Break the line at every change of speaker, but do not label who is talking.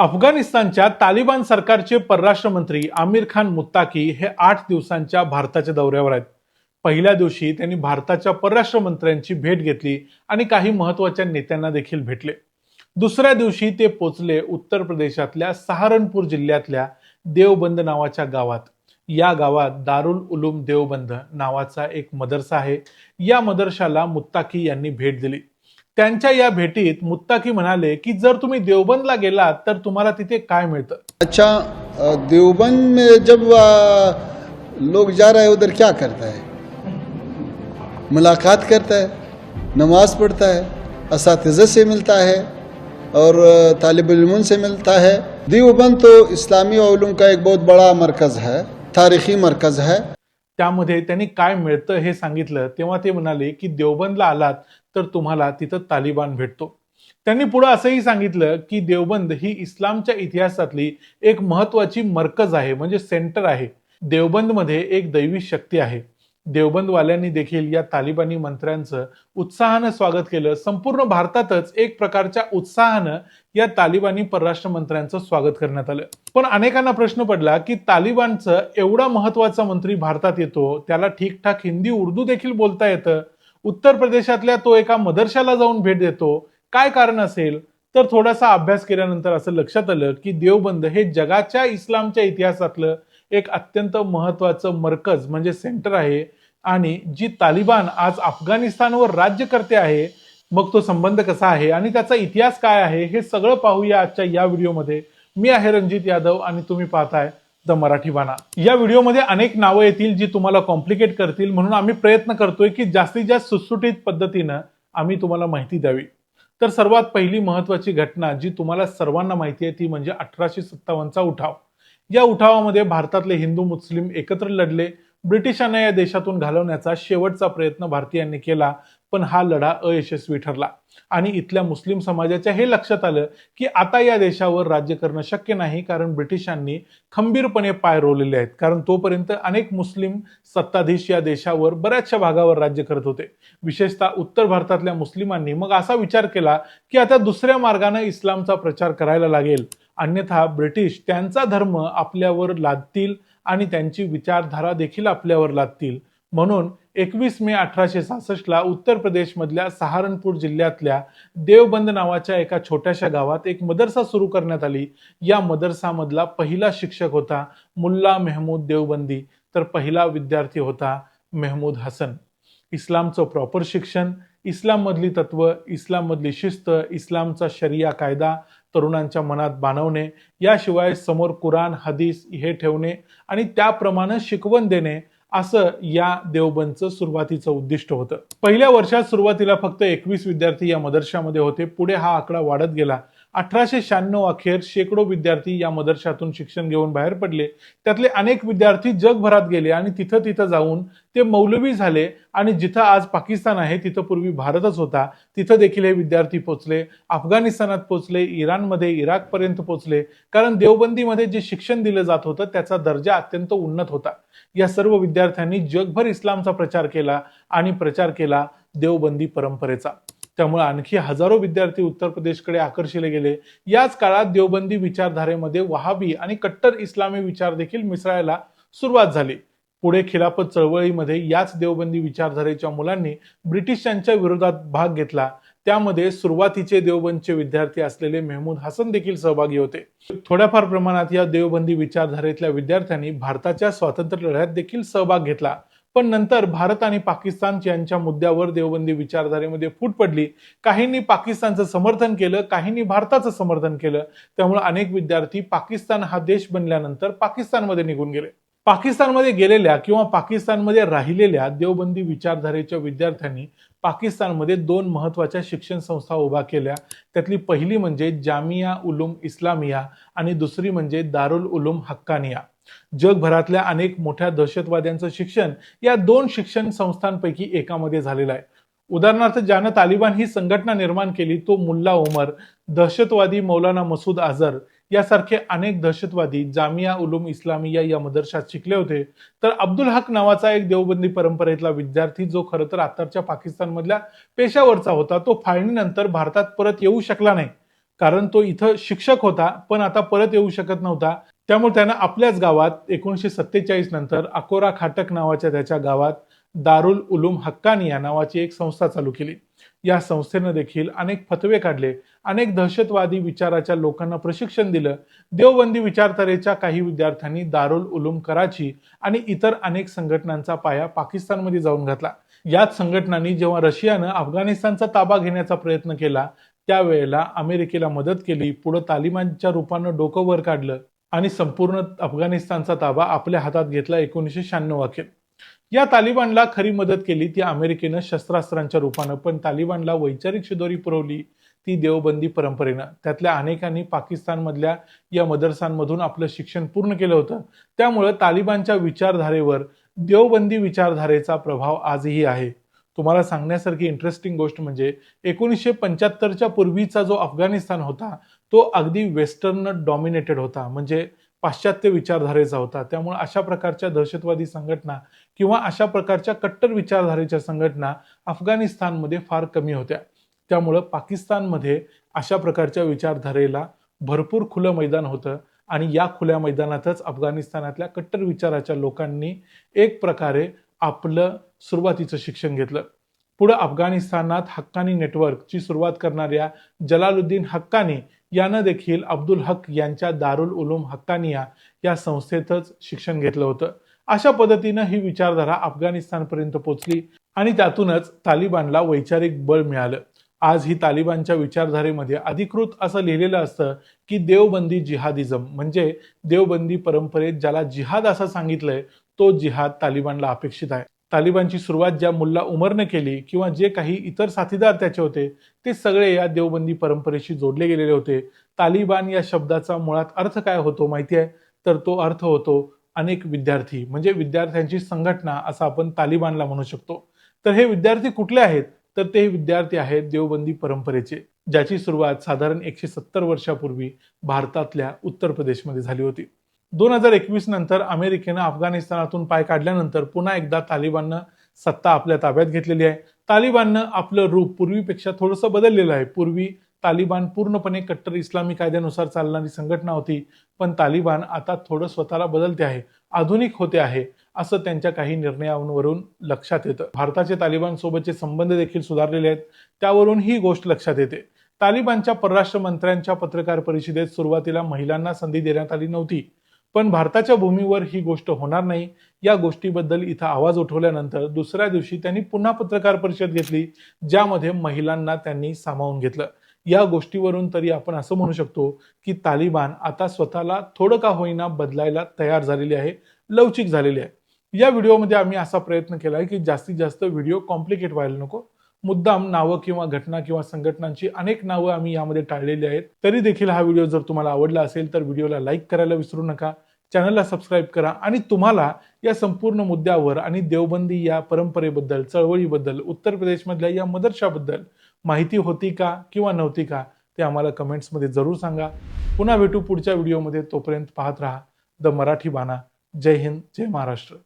अफगाणिस्तानच्या तालिबान सरकारचे परराष्ट्र मंत्री आमिर खान मुत्ताकी हे आठ दिवसांच्या भारताच्या दौऱ्यावर आहेत. पहिल्या दिवशी त्यांनी भारताच्या परराष्ट्र मंत्र्यांची भेट घेतली आणि काही महत्त्वाच्या नेत्यांना देखील भेटले. दुसऱ्या दिवशी ते पोचले उत्तर प्रदेशातल्या सहारनपूर जिल्ह्यातल्या देवबंद नावाच्या गावात. या गावात दारुल उलूम देवबंद नावाचा एक मदरसा आहे. या मदरशाला मुत्ताकी यांनी भेट दिली. त्यांच्या या भेटीत मुत्ताकी म्हणाले की जर तुम्ही देवबंदला गेलात तर तुम्हाला तिथे काय मिळतं?
अच्छा देवबंद में जब अ, लोग जा रहे हैं उधर क्या करता है? मुलाकात करता है नमाज पढ़ता है इस से मिलता है और तालिब इल्मों से मिलता है। देवबंद तो इस्लामी उलूम का एक बहुत बड़ा मरकज़ है तारीख़ी मरकज़ है।
त्यामध्ये त्यांनी काय मिळतं हे सांगितलं तेव्हा ते म्हणाले की देवबंदला आलात तर तुम्हाला तिथं तालिबान भेटतो. त्यांनी पुढे असंही सांगितलं की देवबंद ही इस्लामच्या इतिहासातली एक महत्वाची मरकज आहे म्हणजे सेंटर आहे. देवबंदमध्ये एक दैवी शक्ती आहे. देवबंदवाल्यांनी देखील या तालिबानी मंत्र्यांचं उत्साहानं स्वागत केलं. संपूर्ण भारतातच एक प्रकारच्या उत्साहानं या तालिबानी परराष्ट्र मंत्र्यांचं स्वागत करण्यात आलं. पण अनेकांना प्रश्न पडला की तालिबानचं एवढा महत्त्वाचा मंत्री भारतात येतो त्याला ठीकठाक हिंदी उर्दू देखील बोलता येतं? उत्तर प्रदेशातल्या तो एका मदरशाला जाऊन भेट देतो. काय कारण असेल? तर थोडासा अभ्यास केल्यानंतर असं लक्षात आलं की देवबंद हे जगाच्या इस्लामच्या इतिहासातलं एक अत्यंत महत्वाचं मरकज म्हणजे सेंटर आहे आणि जी तालिबान आज अफगाणिस्तानवर राज्य करते आहे मग तो संबंध कसा आहे आणि त्याचा इतिहास काय आहे हे सगळं पाहूया आजच्या या व्हिडिओमध्ये. मी आहे रणजित यादव आणि तुम्ही पाहताय द मराठी बाणा या व्हिडिओमध्ये अनेक नावं येतील जी तुम्हाला कॉम्प्लिकेट करतील म्हणून आम्ही प्रयत्न करतोय की जास्तीत जास्त सुटसुटीत पद्धतीनं आम्ही तुम्हाला माहिती द्यावी. तर सर्वात पहिली महत्वाची घटना जी तुम्हाला सर्वांना माहिती आहे ती म्हणजे अठराशे सत्तावन्नचा उठाव. या उठावामध्ये भारतातले हिंदू मुस्लिम एकत्र लढले. ब्रिटिशांना या देशातून घालवण्याचा शेवटचा प्रयत्न भारतीयांनी केला पण हा लढा अयशस्वी ठरला. आणि इथल्या मुस्लिम समाजाच्या हे लक्षात आलं की आता या देशावर राज्य करणं शक्य नाही कारण ब्रिटिशांनी खंबीरपणे पाय रोवलेले आहेत. कारण तोपर्यंत अनेक मुस्लिम सत्ताधीश या देशावर बऱ्याचशा भागावर राज्य करत होते. विशेषतः उत्तर भारतातल्या मुस्लिमांनी मग असा विचार केला की आता दुसऱ्या मार्गाने इस्लामचा प्रचार करायला लागेल. अन्यथा ब्रिटिश त्यांचा धर्म आपल्यावर लादतील आणि त्यांची विचारधारा देखील आपल्यावर लागतील. म्हणून एकवीस मे अठराशे सहासष्टला उत्तर प्रदेशमधल्या सहारनपूर जिल्ह्यातल्या देवबंद नावाच्या एका छोट्याशा गावात एक मदरसा सुरू करण्यात आली. या मदरसामधला पहिला शिक्षक होता मुल्ला मेहमूद देवबंदी. तर पहिला विद्यार्थी होता मेहमूद हसन. इस्लामचं प्रॉपर शिक्षण इस्लाममधली तत्व इस्लाममधली शिस्त इस्लामचा शरिया कायदा तरुणांच्या मनात बाणवणे याशिवाय समोर कुराण हदीस हे ठेवणे आणि त्याप्रमाणे शिकवण देणे असं या देवबंदचं सुरुवातीचं उद्दिष्ट होतं. पहिल्या वर्षात सुरुवातीला फक्त एकवीस विद्यार्थी या मदरशामध्ये होते. पुढे हा आकडा वाढत गेला. अठराशे शहाण्णव अखेर शेकडो विद्यार्थी या मदरशातून शिक्षण घेऊन बाहेर पडले. त्यातले अनेक विद्यार्थी जगभरात गेले आणि तिथं तिथं जाऊन ते मौलवी झाले आणि जिथं आज पाकिस्तान आहे तिथं पूर्वी भारतच होता. तिथं देखील हे विद्यार्थी पोचले अफगाणिस्तानात पोचले इराणमध्ये इराकपर्यंत पोचले. कारण देवबंदीमध्ये जे शिक्षण दिलं जात होतं त्याचा दर्जा अत्यंत उन्नत होता. या सर्व विद्यार्थ्यांनी जगभर इस्लामचा प्रचार केला आणि प्रचार केला देवबंदी परंपरेचा. त्यामुळे आणखी हजारो विद्यार्थी उत्तर प्रदेशकडे आकर्षिले गेले. याच काळात देवबंदी विचारधारेमध्ये वहाबी आणि कट्टर इस्लामी विचार देखील मिसळायला सुरुवात झाली. पुढे खिलाफत चळवळीमध्ये याच देवबंदी विचारधारेच्या मुलांनी ब्रिटिशांच्या विरोधात भाग घेतला. त्यामध्ये सुरुवातीचे देवबंदचे विद्यार्थी असलेले मेहमूद हसन देखील सहभागी होते. थोड्याफार प्रमाणात या देवबंदी विचारधारेतल्या विद्यार्थ्यांनी भारताच्या स्वातंत्र्य लढ्यात देखील सहभाग घेतला. पण नंतर भारत आणि पाकिस्तान यांच्या मुद्द्यावर देवबंदी विचारधारेमध्ये फूट पडली. काहींनी पाकिस्तानचं समर्थन केलं काहींनी भारताचं समर्थन केलं. त्यामुळे अनेक विद्यार्थी पाकिस्तान हा देश बनल्यानंतर पाकिस्तानमध्ये निघून गेले. पाकिस्तानमध्ये गेलेल्या किंवा पाकिस्तानमध्ये राहिलेल्या देवबंदी विचारधारेच्या विद्यार्थ्यांनी पाकिस्तानमध्ये दोन महत्त्वाच्या शिक्षण संस्था उभा केल्या. त्यातली पहिली म्हणजे जामिया उलूम इस्लामिया आणि दुसरी म्हणजे दारुल उलूम हक्कानिया. जगभरातल्या अनेक मोठ्या दहशतवाद्यांचं शिक्षण या दोन शिक्षण संस्थांपैकी एकामध्ये झालेलं आहे. उदाहरणार्थ ज्यानं तालिबान ही संघटना निर्माण केली तो मुल्ला उमर दहशतवादी मौलाना मसूद आझर यासारखे अनेक दहशतवादी जामिया उलूम इस्लामिया या मदरशात शिकले होते. तर अब्दुल हक नावाचा एक देवबंदी परंपरेतला विद्यार्थी जो खरं तर आताच्या पाकिस्तानमधल्या पेशावरचा होता तो फाळणीनंतर भारतात परत येऊ शकला नाही. कारण तो इथं शिक्षक होता पण आता परत येऊ शकत नव्हता. त्यामुळे त्यानं आपल्याच गावात एकोणीसशे सत्तेचाळीस नंतर अकोरा खाटक नावाच्या त्याच्या गावात दारुल उलूम हक्कानिया नावाची एक संस्था चालू केली. या संस्थेनं देखील अनेक फतवे काढले अनेक दहशतवादी विचाराच्या लोकांना प्रशिक्षण दिलं देवबंदी विचारधारेच्या काही विद्यार्थ्यांनी दारुल उलूम कराची आणि इतर अनेक संघटनांचा पाया पाकिस्तानमध्ये जाऊन घातला. याच संघटनांनी जेव्हा रशियानं अफगाणिस्तानचा ताबा घेण्याचा प्रयत्न केला त्यावेळेला अमेरिकेला मदत केली पुढे तालिबानच्या रूपानं डोकं वर काढलं आणि संपूर्ण अफगाणिस्तानचा ताबा आपल्या हातात घेतला एकोणीसशे शहाण्णव अखेर. या तालिबानला खरी मदत केली ती अमेरिकेनं शस्त्रास्त्रांच्या रूपानं पण तालिबानला वैचारिक शिदोरी पुरवली ती देवबंदी परंपरेनं. त्यातल्या अनेकांनी पाकिस्तानमधल्या या मदरसांमधून आपलं शिक्षण पूर्ण केलं होतं. त्यामुळं तालिबानच्या विचारधारेवर देवबंदी विचारधारेचा प्रभाव आजही आहे. तुम्हाला सांगण्यासारखी इंटरेस्टिंग गोष्ट म्हणजे एकोणीसशे पंच्याहत्तरच्या पूर्वीचा जो अफगाणिस्तान होता तो अगदी वेस्टर्न डॉमिनेटेड होता. म्हणजे पाश्चात्य विचारधारेचा होता. त्यामुळे अशा प्रकारच्या दहशतवादी संघटना किंवा अशा प्रकारच्या कट्टर विचारधारेच्या संघटना अफगाणिस्तानमध्ये फार कमी होत्या. त्यामुळं पाकिस्तानमध्ये अशा प्रकारच्या विचारधारेला भरपूर खुलं मैदान होतं आणि या खुल्या मैदानातच अफगाणिस्तानातल्या कट्टर विचाराच्या लोकांनी एक प्रकारे आपलं सुरुवातीचं शिक्षण घेतलं. पुढं अफगाणिस्तानात हक्कानी नेटवर्कची सुरुवात करणाऱ्या जलालुद्दीन हक्कानी यानं देखील अब्दुल हक यांच्या दारुल उलूम हक्कानिया या संस्थेतच शिक्षण घेतलं होतं. अशा पद्धतीनं ही विचारधारा अफगाणिस्तानपर्यंत पोहोचली आणि त्यातूनच तालिबानला वैचारिक बळ मिळालं. आज ही तालिबानच्या विचारधारेमध्ये अधिकृत असं लिहिलेलं असतं की देवबंदी जिहादिझम म्हणजे देवबंदी परंपरेत ज्याला जिहाद असं सांगितलंय तो जिहाद तालिबानला अपेक्षित आहे. तालिबानची सुरुवात ज्या मुल्ला उमरने केली किंवा जे काही इतर साथीदार त्याचे होते ते सगळे या देवबंदी परंपरेशी जोडले गेलेले होते. तालिबान या शब्दाचा मुळात अर्थ काय होतो माहिती आहे? तर तो अर्थ होतो अनेक विद्यार्थी म्हणजे विद्यार्थ्यांची संघटना असं आपण तालिबानला म्हणू शकतो. तर हे विद्यार्थी कुठले आहेत? तर ते विद्यार्थी आहेत देवबंदी परंपरेचे ज्याची सुरुवात साधारण एकशे सत्तर वर्षापूर्वी भारतातल्या उत्तर प्रदेशमध्ये झाली होती. दोन हजार एकवीस नंतर अमेरिकेनं अफगाणिस्तानातून पाय काढल्यानंतर पुन्हा एकदा तालिबाननं सत्ता आपल्या ताब्यात घेतलेली आहे. तालिबाननं आपलं रूप पूर्वीपेक्षा थोडंसं बदललेलं आहे. पूर्वी तालिबान पूर्णपणे कट्टर इस्लामी कायद्यानुसार चालणारी संघटना होती पण तालिबान आता थोडं स्वतःला बदलते आहे आधुनिक होते आहे असं त्यांच्या काही निर्णयांवरून लक्षात येतं. भारताचे तालिबान सोबतचे संबंध देखील सुधारलेले आहेत. त्यावरून ही गोष्ट लक्षात येते. तालिबानच्या परराष्ट्र मंत्र्यांच्या पत्रकार परिषदेत सुरुवातीला महिलांना संधी देण्यात आली नव्हती. पण भारताच्या भूमीवर ही गोष्ट होणार नाही. या गोष्टीबद्दल इथं आवाज उठवल्यानंतर दुसऱ्या दिवशी त्यांनी पुन्हा पत्रकार परिषद घेतली ज्यामध्ये महिलांना त्यांनी सामावून घेतलं. या गोष्टीवरून तरी आपण असं म्हणू शकतो की तालिबान आता स्वतःला थोडं का होईना बदलायला तयार झालेली आहे लवचिक झालेली आहे. या व्हिडिओमध्ये आम्ही असा प्रयत्न केला आहे की जास्तीत जास्त व्हिडिओ कॉम्प्लिकेट व्हायला नको. मुद्दाम नावं किंवा घटना किंवा संघटनांची अनेक नावं आम्ही यामध्ये टाळलेली आहेत. तरी देखील हा व्हिडिओ जर तुम्हाला आवडला असेल तर व्हिडिओला लाईक करायला विसरू नका. चॅनलला सबस्क्राईब करा आणि तुम्हाला या संपूर्ण मुद्द्यावर आणि देवबंदी या परंपरेबद्दल चळवळीबद्दल उत्तर प्रदेशमधल्या या मदरशाबद्दल माहिती होती का किंवा नव्हती का ते आम्हाला कमेंट्समध्ये जरूर सांगा. पुन्हा भेटू पुढच्या व्हिडिओमध्ये. तोपर्यंत पाहत राहा द मराठी बाणा. जय हिंद जय महाराष्ट्र.